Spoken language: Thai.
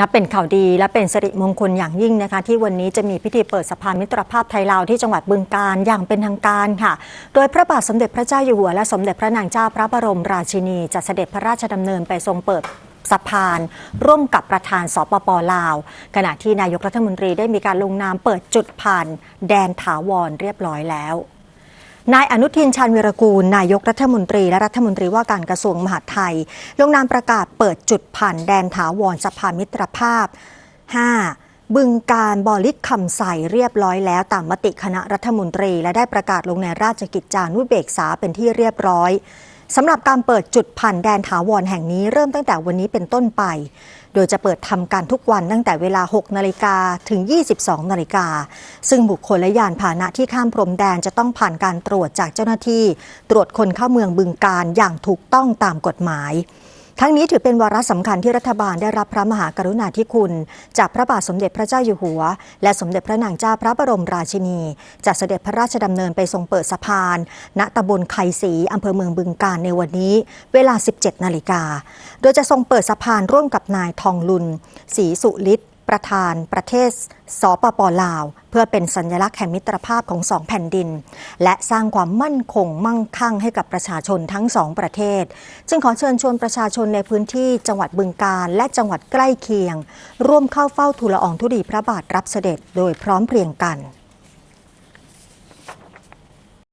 นับเป็นข่าวดีและเป็นสิริมงคลอย่างยิ่งนะคะ ที่วันนี้จะมีพิธีเปิดสะพานมิตรภาพไทยลาวที่จังหวัดบึงกาฬอย่างเป็นทางการค่ะ โดยพระบาทสมเด็จพระเจ้าอยู่หัวและสมเด็จพระนางเจ้าพระบรมราชินีจะเสด็จพระราชดำเนินไปทรงเปิดสะพานร่วมกับประธานสปปลาว ขณะที่นายกรัฐมนตรีได้มีการลงนามเปิดจุดผ่าน แดนถาวรเรียบร้อยแล้ว นายอนุทินชาญวิรกูล นายกรัฐมนตรี และรัฐมนตรีว่าการกระทรวงมหาดไทย ลงนามประกาศเปิดจุดผ่านแดนถาวรสะพานมิตรภาพ 5. บึงการบอลิศคำใสเรียบร้อยแล้วตามมติคณะรัฐมนตรี และได้ประกาศลงในราชกิจจานุเบกษาเป็นที่เรียบร้อย สำหรับการเปิดจุดผ่านแดนถาวรแห่งนี้เริ่มตั้งแต่วันนี้เป็นต้นไป โดยจะเปิดทำการทุกวันตั้งแต่เวลา 6 นาฬิกาถึง 22 นาฬิกา ซึ่งบุคคลและยานพาหนะที่ข้ามพรมแดนจะต้องผ่านการตรวจจากเจ้าหน้าที่ ตรวจคนเข้าเมืองบึงการอย่างถูกต้องตามกฎหมาย ทั้งนี้ถือเป็นวาระสำคัญที่รัฐบาลได้รับพระมหากรุณาธิคุณ จากพระบาทสมเด็จพระเจ้าอยู่หัว และสมเด็จพระนางเจ้าพระบรมราชินีจะเสด็จพระราชดำเนินไปทรงเปิดสะพาน ณตำบลไคศรีอำเภอเมืองบึงกาฬในวันนี้ เวลา 17 นาฬิกา โดยจะทรงเปิดสะพานร่วมกับนายทองลุนศรีสุฤทธิ์ ประธานประเทศสปปลาว เพื่อเป็นสัญลักษณ์แห่งมิตรภาพของสองแผ่นดิน และสร้างความมั่นคงมั่งคั่งให้กับประชาชนทั้งสองประเทศ จึงขอเชิญชวนประชาชนในพื้นที่จังหวัดบึงกาฬและจังหวัดใกล้เคียง ร่วมเข้าเฝ้าทูลอองธุลีพระบาทรับเสด็จโดยพร้อมเพรียงกัน